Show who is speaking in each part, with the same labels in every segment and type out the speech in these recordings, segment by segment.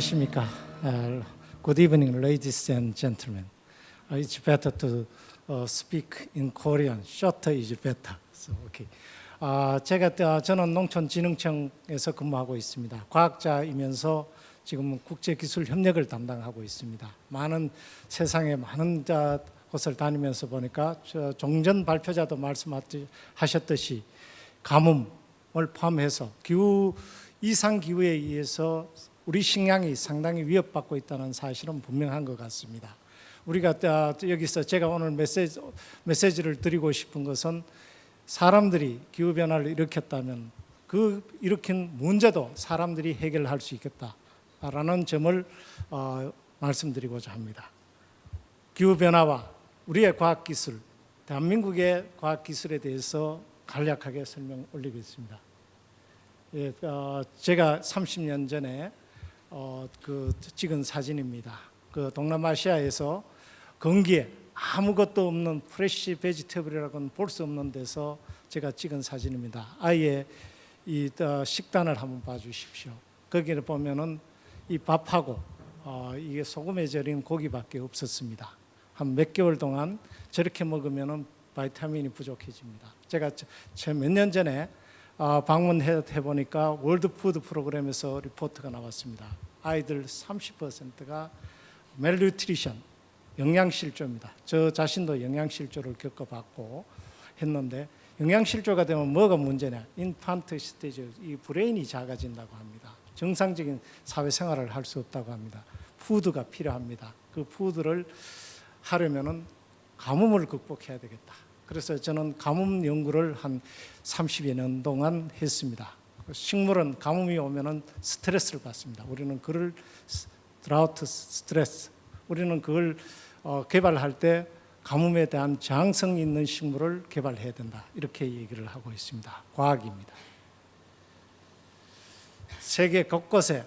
Speaker 1: 안녕하십니까. Uh, good evening, ladies and gentlemen. Uh, it's better to uh, speak in Korean. Shorter is better. So, okay. 아, 제가 어, 저는 농촌진흥청에서 근무하고 있습니다. 과학자이면서 지금 국제기술 협력을 담당하고 있습니다. 많은 세상에 많은 자, 곳을 다니면서 보니까 저 종전 발표자도 말씀하셨듯이 가뭄을 포함해서 기후 이상 기후에 의해서 우리 식량이 상당히 위협받고 있다는 사실은 분명한 것 같습니다. 우리가 아, 여기서 제가 오늘 메시지, 메시지를 드리고 싶은 것은 사람들이 기후 변화를 일으켰다면 그 일으킨 문제도 사람들이 해결할 수 있겠다라는 점을 어, 말씀드리고자 합니다. 기후 변화와 우리의 과학 기술, 대한민국의 과학 기술에 대해서 간략하게 설명 올리겠습니다. 예, 어, 제가 30년 전에 어, 그 찍은 사진입니다. 그 동남아시아에서 건기에 아무것도 없는 프레시 베지테블이라고는 볼 수 없는 데서 제가 찍은 사진입니다. 아예 이 어, 식단을 한번 봐주십시오. 거기를 보면은 이 밥하고 어, 이게 소금에 절인 고기밖에 없었습니다. 한 몇 개월 동안 저렇게 먹으면은 바이타민이 부족해집니다. 제가 몇 년 전에 어, 방문해 보니까 월드 푸드 프로그램에서 리포트가 나왔습니다. 아이들 30%가 멜뉴트리션 영양실조입니다. 저 자신도 영양실조를 겪어봤고 했는데 영양실조가 되면 뭐가 문제냐? 인판트 스테이지 이 브레인이 작아진다고 합니다. 정상적인 사회생활을 할 수 없다고 합니다. 푸드가 필요합니다. 그 푸드를 하려면은 가뭄을 극복해야 되겠다. 그래서 저는 가뭄 연구를 한 30여 년 동안 했습니다. 식물은 가뭄이 오면은 스트레스를 받습니다. 우리는 그를 드라우트 스트레스 우리는 그걸 어, 개발할 때 가뭄에 대한 저항성 있는 식물을 개발해야 된다. 이렇게 얘기를 하고 있습니다. 과학입니다. 세계 곳곳에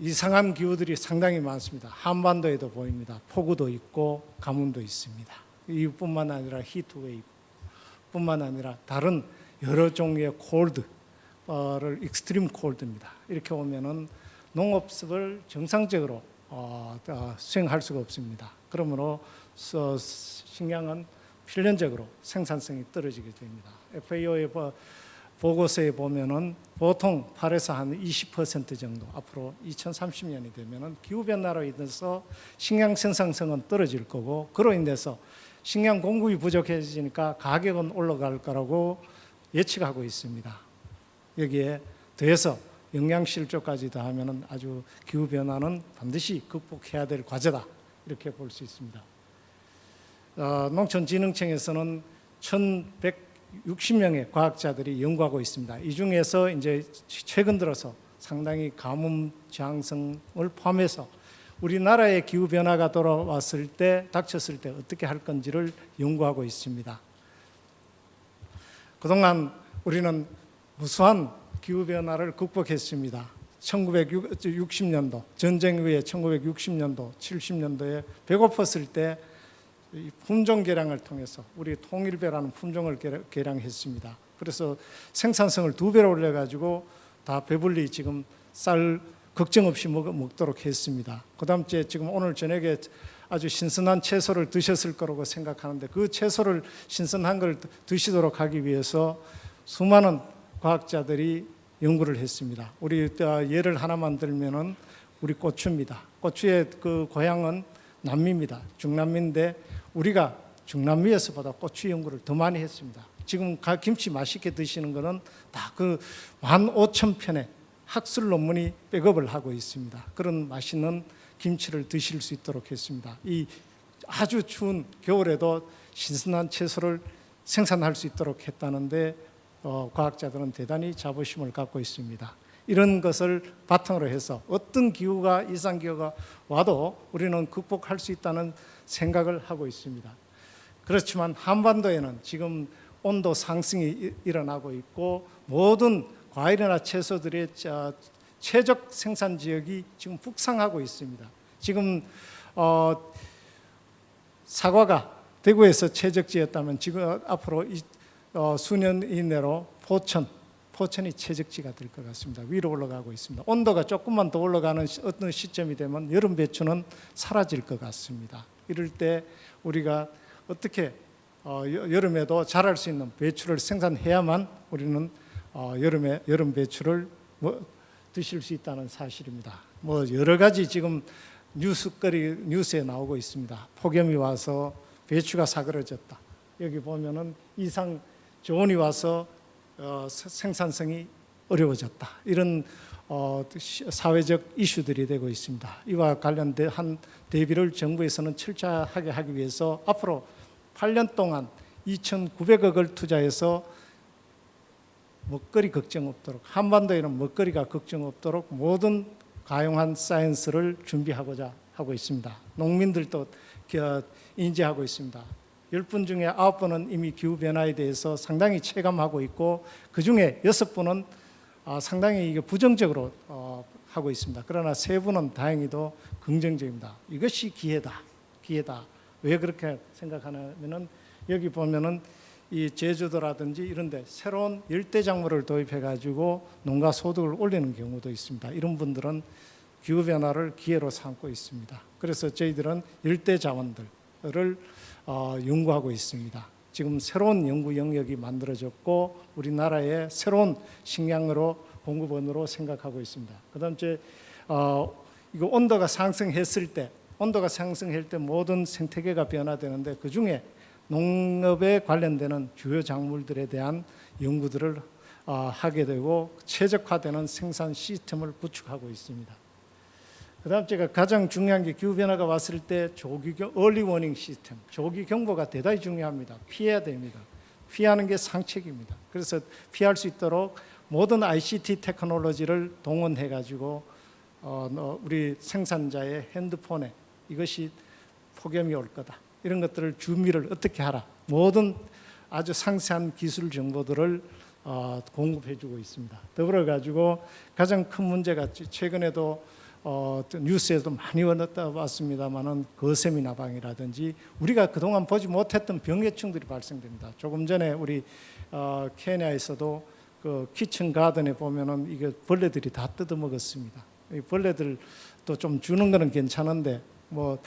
Speaker 1: 이상한 기후들이 상당히 많습니다. 한반도에도 보입니다. 폭우도 있고 가뭄도 있습니다. 이뿐만 아니라 히트웨이브 뿐만 아니라 다른 여러 종류의 콜드를 익스트림 콜드입니다. 이렇게 오면은 농업습을 정상적으로 어, 어, 수행할 수가 없습니다. 그러므로 서, 식량은 필연적으로 생산성이 떨어지게 됩니다. FAO의 보고서에 보면은 보통 8에서 한 20% 정도 앞으로 2030년이 되면은 기후 변화로 인해서 식량 생산성은 떨어질 거고 그로 인해서 식량 공급이 부족해지니까 가격은 올라갈 거라고 예측하고 있습니다. 여기에 더해서 영양실조까지 더하면 아주 기후 변화는 반드시 극복해야 될 과제다 이렇게 볼 수 있습니다. 어, 농촌진흥청에서는 1,160명의 과학자들이 연구하고 있습니다. 이 중에서 이제 최근 들어서 상당히 가뭄 저항성을 포함해서 우리나라의 기후 변화가 돌아왔을 때 닥쳤을 때 어떻게 할 건지를 연구하고 있습니다. 그동안 우리는 무수한 기후 변화를 극복했습니다. 1960년도 전쟁 후에 1960년도 70년도에 배고팠을 때 품종 개량을 통해서 우리 통일배라는 품종을 개량했습니다. 그래서 생산성을 두 배로 올려 가지고 다 배불리 지금 쌀 걱정 없이 먹, 도록 했습니다. 그 다음 주에 지금 오늘 저녁에 아주 신선한 채소를 드셨을 거라고 생각하는데 그 채소를 신선한 걸 드시도록 하기 위해서 수많은 과학자들이 연구를 했습니다. 우리 예를 하나만 들면은 우리 고추입니다. 고추의 그 고향은 남미입니다. 중남미인데 우리가 중남미에서보다 고추 연구를 더 많이 했습니다. 지금 김치 맛있게 드시는 거는 다 그 만 오천 편의 학술 논문이 백업을 하고 있습니다. 그런 맛있는 김치를 드실 수 있도록 했습니다. 이 아주 추운 겨울에도 신선한 채소를 생산할 수 있도록 했다는데 어, 과학자들은 대단히 자부심을 갖고 있습니다. 이런 것을 바탕으로 해서 어떤 기후가 이상 기후가 와도 우리는 극복할 수 있다는 생각을 하고 있습니다. 그렇지만 한반도에는 지금 온도 상승이 일어나고 있고 모든 과일이나 채소들의 최적 생산 지역이 지금 북상하고 있습니다. 지금 어, 사과가 대구에서 최적지였다면 지금 앞으로 이, 어, 수년 이내로 포천, 포천이 최적지가 될 것 같습니다. 위로 올라가고 있습니다. 온도가 조금만 더 올라가는 시- 어떤 시점이 되면 여름 배추는 사라질 것 같습니다. 이럴 때 우리가 어떻게 어, 여- 여름에도 자랄 수 있는 배추를 생산해야만 우리는 어, 여름에 여름 배추를 뭐 드실 수 있다는 사실입니다. 뭐 여러 가지 지금 뉴스거리 뉴스에 나오고 있습니다. 폭염이 와서 배추가 사그러졌다. 여기 보면은 이상 저온이 와서 어, 세- 생산성이 어려워졌다. 이런 어, 시- 사회적 이슈들이 되고 있습니다. 이와 관련된 대비를 정부에서는 철저하게 하기 위해서 앞으로 8년 동안 2,900억을 투자해서 먹거리 걱정 없도록 한반도에는 먹거리가 걱정 없도록 모든 가용한 사이언스를 준비하고자 하고 있습니다. 농민들도 겨- 인지하고 있습니다. 10분 중에 9분은 이미 기후 변화에 대해서 상당히 체감하고 있고 그 중에 6분은 아, 상당히 이게 부정적으로 어, 하고 있습니다. 그러나 세 분은 다행히도 긍정적입니다. 이것이 기회다. 기회다. 왜 그렇게 생각하냐면은 여기 보면은 이 제주도라든지 이런데 새로운 열대 작물을 도입해 가지고 농가 소득을 올리는 경우도 있습니다. 이런 분들은 기후 변화를 기회로 삼고 있습니다. 그래서 저희들은 열대 자원들을 어, 연구하고 있습니다. 지금 새로운 연구 영역이 만들어졌고 우리나라의 새로운 식량으로 공급원으로 생각하고 있습니다. 그다음 제 어, 이거 온도가 상승했을 때 온도가 상승할 때 모든 생태계가 변화되는데 그 중에 농업에 관련되는 주요 작물들에 대한 연구들을 어, 하게 되고 최적화되는 생산 시스템을 구축하고 있습니다. 그다음 제가 가장 중요한 게 기후 변화가 왔을 때 조기 경 얼리 워닝 시스템, 조기 경보가 대단히 중요합니다. 피해야 됩니다. 피하는 게 상책입니다. 그래서 피할 수 있도록 모든 ICT 테크놀로지를 동원해 가지고 어, 너- 우리 생산자의 핸드폰에 이것이 폭염이 올 거다. 이런 것들을 준비를 어떻게 하라. 모든 아주 상세한 기술 정보들을 어, 공급해주고 있습니다. 더불어 가지고 가장 큰 문제가 최근에도 어, 또 뉴스에도 많이 왔습니다만은 거세미 나방이라든지 우리가 그동안 보지 못했던 병해충들이 발생됩니다. 조금 전에 우리 어, 케냐에서도 그 키친 가든에 보면은 이게 벌레들이 다 뜯어 먹었습니다. 이 벌레들도 좀 주는 거는 괜찮은데 뭐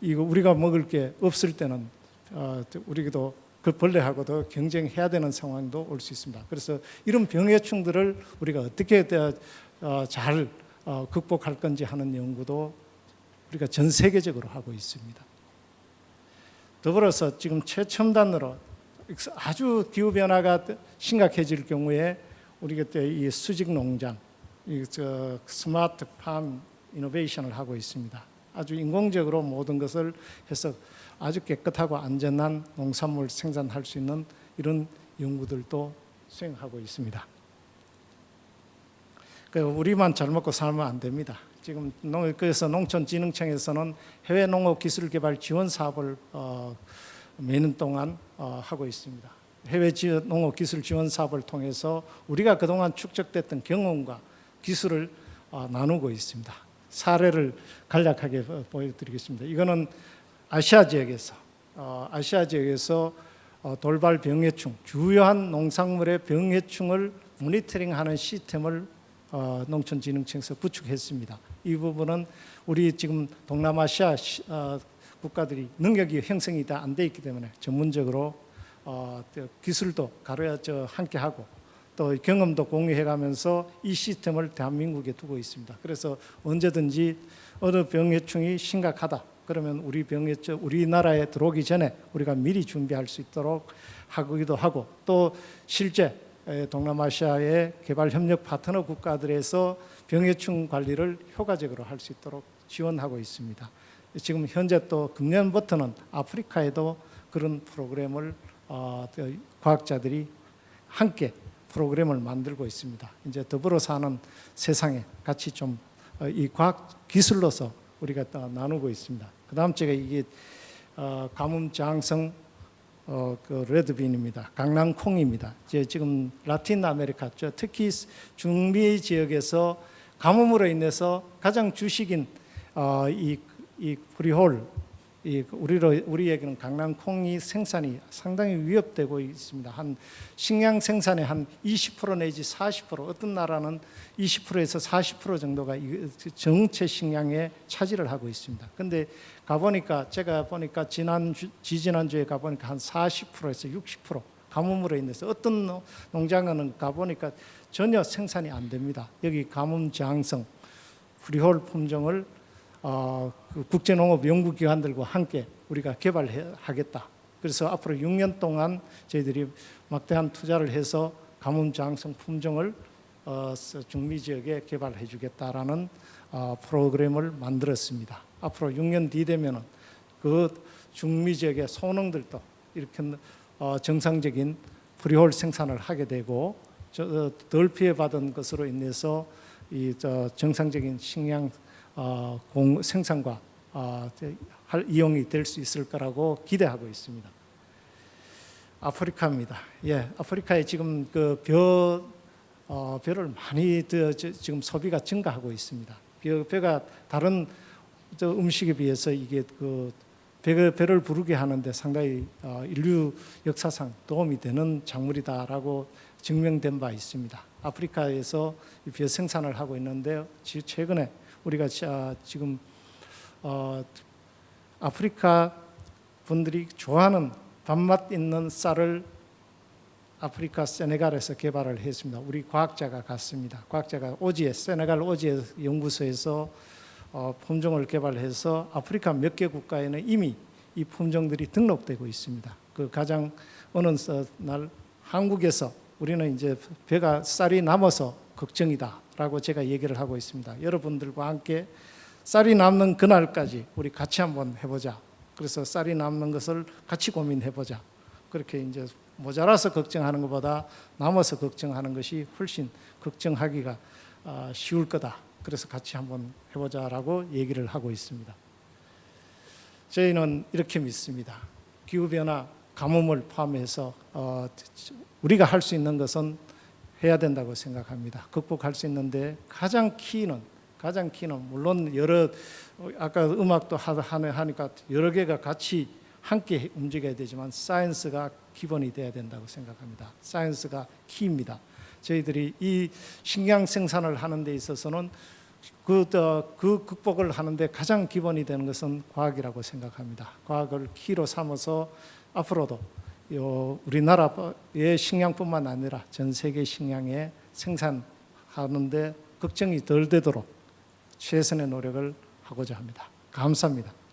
Speaker 1: 이거 우리가 먹을 게 없을 때는 어, 우리도 그 벌레하고도 경쟁해야 되는 상황도 올 수 있습니다. 그래서 이런 병해충들을 우리가 어떻게 어, 잘 어, 극복할 건지 하는 연구도 우리가 전 세계적으로 하고 있습니다. 더불어서 지금 최첨단으로 아주 기후 변화가 심각해질 경우에 우리가 이 수직 농장, 이 저 스마트 팜 이노베이션을 하고 있습니다. 아주 인공적으로 모든 것을 해서 아주 깨끗하고 안전한 농산물 생산할 수 있는 이런 연구들도 수행하고 있습니다. 그 우리만 잘 먹고 살면 안 됩니다. 지금 농 그래서 농촌진흥청에서는 해외 농업 기술 개발 지원 사업을 어, 매년 동안 어, 하고 있습니다. 해외 농업 기술 지원 사업을 통해서 우리가 그동안 축적됐던 경험과 기술을 어, 나누고 있습니다. 사례를 간략하게 어, 보여드리겠습니다. 이거는 아시아 지역에서 어, 아시아 지역에서 어, 돌발 병해충 주요한 농산물의 병해충을 모니터링하는 시스템을 어, 농촌진흥청에서 구축했습니다. 이 부분은 우리 지금 동남아시아 국가들이 능력이 형성이 다 안 돼 있기 때문에 전문적으로 기술도 가르쳐 함께 하고 또 경험도 공유해가면서 이 시스템을 대한민국에 두고 있습니다. 그래서 언제든지 어느 병해충이 심각하다 그러면 우리 병해충 우리나라에 들어오기 전에 우리가 미리 준비할 수 있도록 하기도 하고 또 실제 에, 동남아시아의 개발 협력 파트너 국가들에서 병해충 관리를 효과적으로 할 수 있도록 지원하고 있습니다. 지금 현재 또 금년부터는 아프리카에도 그런 프로그램을 어, 그 과학자들이 함께 프로그램을 만들고 있습니다. 이제 더불어 사는 세상에 같이 좀 이 과학 기술로서 우리가 또 나누고 있습니다. 그 다음 제가 이게 어, 가뭄 저항성 어, 그 레드빈입니다. 강낭 콩입니다. 이제 지금 라틴 아메리카, 저 특히 중미 지역에서 가뭄으로 인해서 가장 주식인 어, 이, 이 프리홀 이 우리로 우리에게는 강남 콩이 생산이 상당히 위협되고 있습니다. 한 식량 생산의 한 20% 내지 40% 어떤 나라는 20%에서 40% 정도가 이 정체 식량에 차지를 하고 있습니다. 근데 가 보니까 제가 보니까 지난 주, 지지난 주에 가 보니까 한 40%에서 60% 가뭄으로 인해서 어떤 농- 농장은 가 보니까 전혀 생산이 안 됩니다. 여기 가뭄 저항성 프리홀 품종을 어, 그 국제농업 연구기관들과 함께 우리가 개발하겠다. 그래서 앞으로 6년 동안 저희들이 막대한 투자를 해서 가뭄 저항성 품종을 어, 서- 중미 지역에 개발해 주겠다라는 어, 프로그램을 만들었습니다. 앞으로 6년 뒤 되면은 그 중미 지역의 소농들도 이렇게 어, 정상적인 프리홀 생산을 하게 되고 저, 어, 덜 피해받은 것으로 인해서 이저 정상적인 식량 어, 공 생산과 어, 저, 할 이용이 될 수 있을 거라고 기대하고 있습니다. 아프리카입니다. 예, 아프리카에 지금 그 벼, 어, 벼를 많이 더, 저, 지금 소비가 증가하고 있습니다. 벼, 벼가 다른 저 음식에 비해서 이게 그 벼, 벼를 부르게 하는데 상당히 어, 인류 역사상 도움이 되는 작물이다라고 증명된 바 있습니다. 아프리카에서 이벼 생산을 하고 있는데 지- 최근에 우리가 자- 지금 어, 아프리카 분들이 좋아하는 밥맛 있는 쌀을 아프리카 세네갈에서 개발을 했습니다. 우리 과학자가 갔습니다. 과학자가 오지에 세네갈 오지에 연구소에서 어, 품종을 개발해서 아프리카 몇 개 국가에는 이미 이 품종들이 등록되고 있습니다. 그 가장 어느 서- 날 한국에서 우리는 이제 배가 쌀이 남아서 걱정이다 라고 제가 얘기를 하고 있습니다. 여러분들과 함께 쌀이 남는 그날까지 우리 같이 한번 해보자. 그래서 쌀이 남는 것을 같이 고민해보자. 그렇게 이제 모자라서 걱정하는 것보다 남아서 걱정하는 것이 훨씬 걱정하기가 아, 쉬울 거다. 그래서 같이 한번 해보자라고 얘기를 하고 있습니다. 저희는 이렇게 믿습니다. 기후 변화, 가뭄을 포함해서 어, 우리가 할 수 있는 것은 해야 된다고 생각합니다. 극복할 수 있는데 가장 키는 가장 키는 물론 여러 어, 아까 음악도 하니까 여러 개가 같이 함께 움직여야 되지만 사이언스가 기본이 돼야 된다고 생각합니다. 사이언스가 키입니다. 저희들이 이 식량 생산을 하는 데 있어서는 그, 어, 그 극복을 하는데 가장 기본이 되는 것은 과학이라고 생각합니다. 과학을 키로 삼아서 앞으로도 요 우리나라의 식량뿐만 아니라 전 세계 식량의 생산하는데 걱정이 덜 되도록 최선의 노력을 하고자 합니다. 감사합니다.